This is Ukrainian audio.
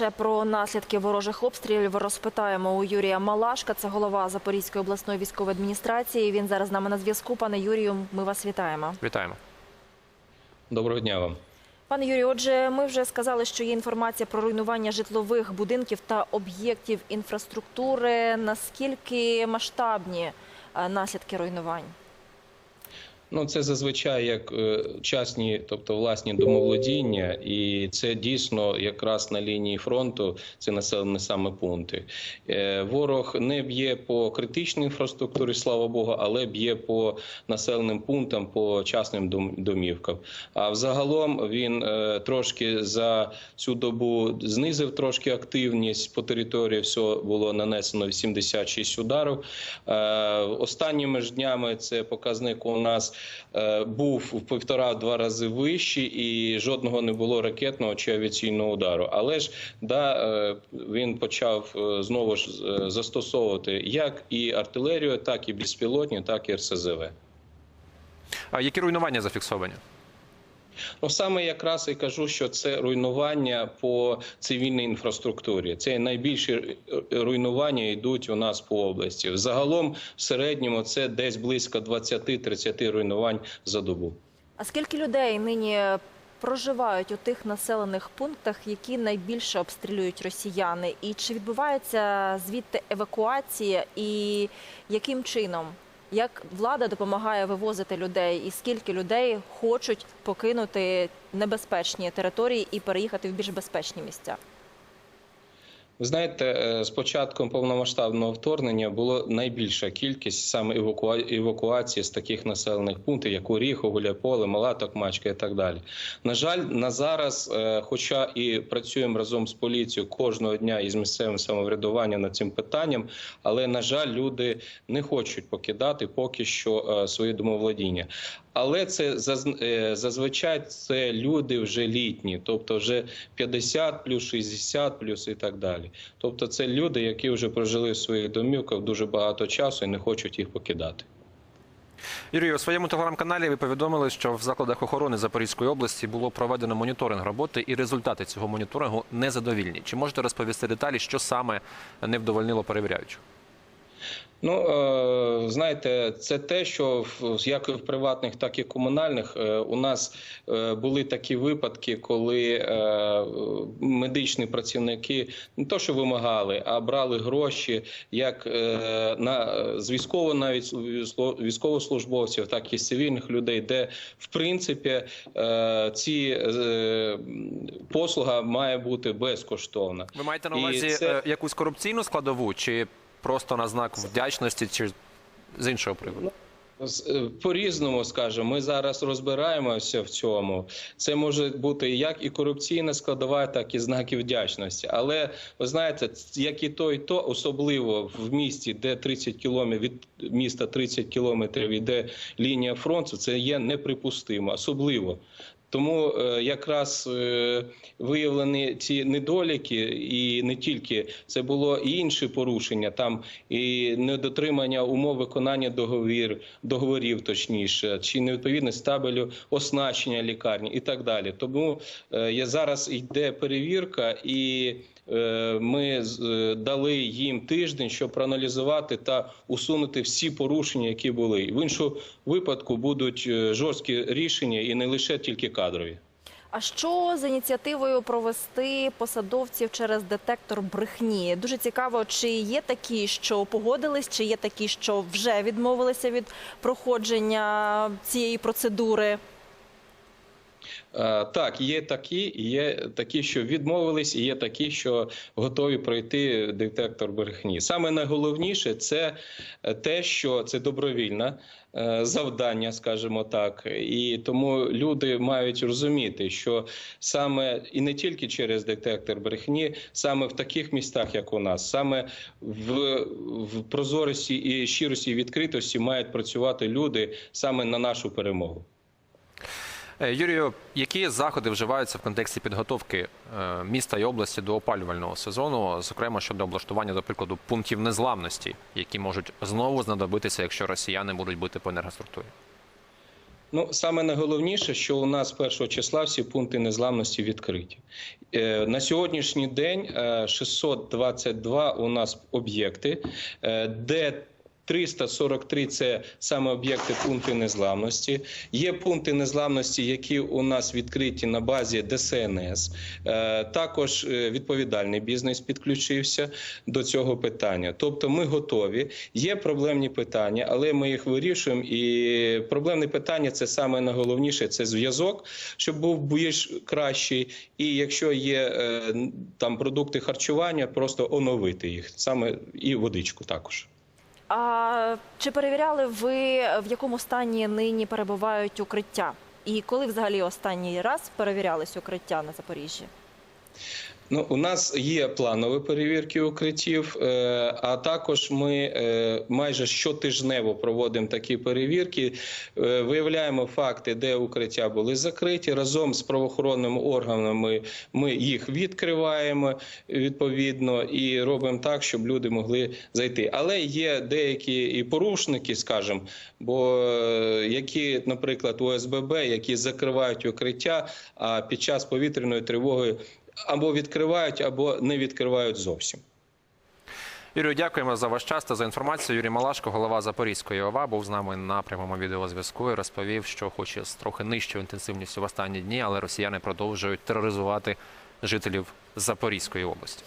Ще про наслідки ворожих обстрілів розпитаємо у Юрія Малашка. Це голова Запорізької обласної військової адміністрації. Він зараз з нами на зв'язку. Пане Юрію, ми вас вітаємо. Вітаємо. Доброго дня вам. Пане Юрію, отже, ми вже сказали, що є інформація про руйнування житлових будинків та об'єктів інфраструктури. Наскільки масштабні е, наслідки руйнувань? Ну, це зазвичай як е, частні, тобто власні домоволодіння, і це дійсно якраз на лінії фронту це населені саме пункти. Е, Ворог не б'є по критичній інфраструктурі, слава Богу, але б'є по населеним пунктам, по частним домівкам. А взагалом він е, трошки за цю добу знизив трошки активність по території. Всього було нанесено 86 ударів. Останніми ж днями це показник у нас був в півтора-два рази вищий, і жодного не було ракетного чи авіаційного удару. Але ж да, е, він почав е, знову ж е, застосовувати як і артилерію, так і безпілотні, так і РСЗВ. А які руйнування зафіксовані? Ну саме якраз і кажу, що це руйнування по цивільній інфраструктурі. Це найбільші е, руйнування йдуть у нас по області. Загалом в середньому це десь близько 20-30 руйнувань за добу. А скільки людей нині проживають у тих населених пунктах, які найбільше обстрілюють росіяни? І чи відбувається звідти евакуація? І яким чином? Як влада допомагає вивозити людей, і скільки людей хочуть покинути небезпечні території і переїхати в більш безпечні місця? Ви знаєте, е, з початком повномасштабного вторгнення було найбільша кількість саме евакуа- евакуації з таких населених пунктів, як Оріхов, Гуляйполе, Мала Токмачка і так далі. На жаль, на зараз, е, хоча і працюємо разом з поліцією кожного дня із місцевим самоврядуванням над цим питанням, але на жаль, люди не хочуть покидати поки що е, свої домовладіння. Але це е, зазвичай це люди вже літні, тобто вже 50 плюс 60 плюс і так далі. Тобто, це люди, які вже прожили в своїх домівках дуже багато часу і не хочуть їх покидати. Юрій, у своєму телеграм-каналі ви повідомили, що в закладах охорони Запорізької області було проведено моніторинг роботи, і результати цього моніторингу незадовільні. Чи можете розповісти деталі, що саме не вдовольнило перевіряючих? Ну е, знаєте, це те, що як і в приватних, так і комунальних е, у нас е, були такі випадки, коли медичні працівники не то, що вимагали, а брали гроші як на з військово навіть слу- військовослужбовців, так і з цивільних людей, де в принципі ці послуга має бути безкоштовна. Ви маєте на увазі це- якусь корупційну складову, чи просто на знак вдячності, чи з іншого приводу? З- е, По-різному скажемо, ми зараз розбираємося в цьому. Це може бути як і корупційна складова, так і знаки вдячності. Але ви знаєте, як і то, і то, особливо в місті, де 30 кілометрів від міста 30 кілометрів іде лінія фронту, це є неприпустимо, особливо. Тому е, якраз е, виявлені ці недоліки, і не тільки це було і інші порушення, там і недотримання умов виконання договір, договорів, точніше, чи невідповідність табелю оснащення лікарні і так далі. Тому е, є зараз йде перевірка і. Ми дали їм тиждень, щоб проаналізувати та усунути всі порушення, які були. В іншому випадку будуть жорсткі рішення і не лише тільки кадрові. А що з ініціативою провести посадовців через детектор брехні? Дуже цікаво, чи є такі, що погодились, чи є такі, що вже відмовилися від проходження цієї процедури? Е, Так, є такі, є такі, що відмовились, і є такі, що готові пройти детектор брехні. Саме найголовніше це е, те, що це добровільне е, завдання, скажімо так, і тому люди мають розуміти, що саме і не тільки через детектор брехні, саме в таких містах, як у нас, саме в, в прозорості і щирості відкритості мають працювати люди саме на нашу перемогу. Е, Юрію, які заходи вживаються в контексті підготовки е, міста і області до опалювального сезону, зокрема щодо облаштування, до прикладу, пунктів незламності, які можуть знову знадобитися, якщо росіяни будуть бити по енергоструктурі? Ну, саме найголовніше, що у нас 1 числа всі пункти незламності відкриті. Е, На сьогоднішній день е, 622 у нас об'єкти, де 343 – це саме об'єкти пункти незламності. Є пункти незламності, які у нас відкриті на базі ДСНС. Е, Також е, відповідальний бізнес підключився до цього питання. Тобто, ми готові. Є проблемні питання, але ми їх вирішуємо. І проблемне питання це саме найголовніше це зв'язок, щоб був більш кращий. І якщо є е, там продукти харчування, просто оновити їх саме і водичку також. А чи перевіряли ви, в якому стані нині перебувають укриття? І коли взагалі останній раз перевірялись укриття на Запоріжжі? Ну, у нас є планові перевірки укриттів, е, а також ми е, майже щотижнево проводимо такі перевірки, е, виявляємо факти, де укриття були закриті. Разом з правоохоронними органами ми їх відкриваємо відповідно і робимо так, щоб люди могли зайти. Але є деякі і порушники, скажімо, бо які, наприклад, ОСББ, які закривають укриття, а під час повітряної тривоги або відкривають, або не відкривають зовсім. Юрію, дякуємо за ваш час та за інформацію. Юрій Малашко, голова Запорізької ОВА, був з нами на прямому відеозв'язку і розповів, що хоч з трохи нижчою інтенсивністю в останні дні, але росіяни продовжують тероризувати жителів Запорізької області.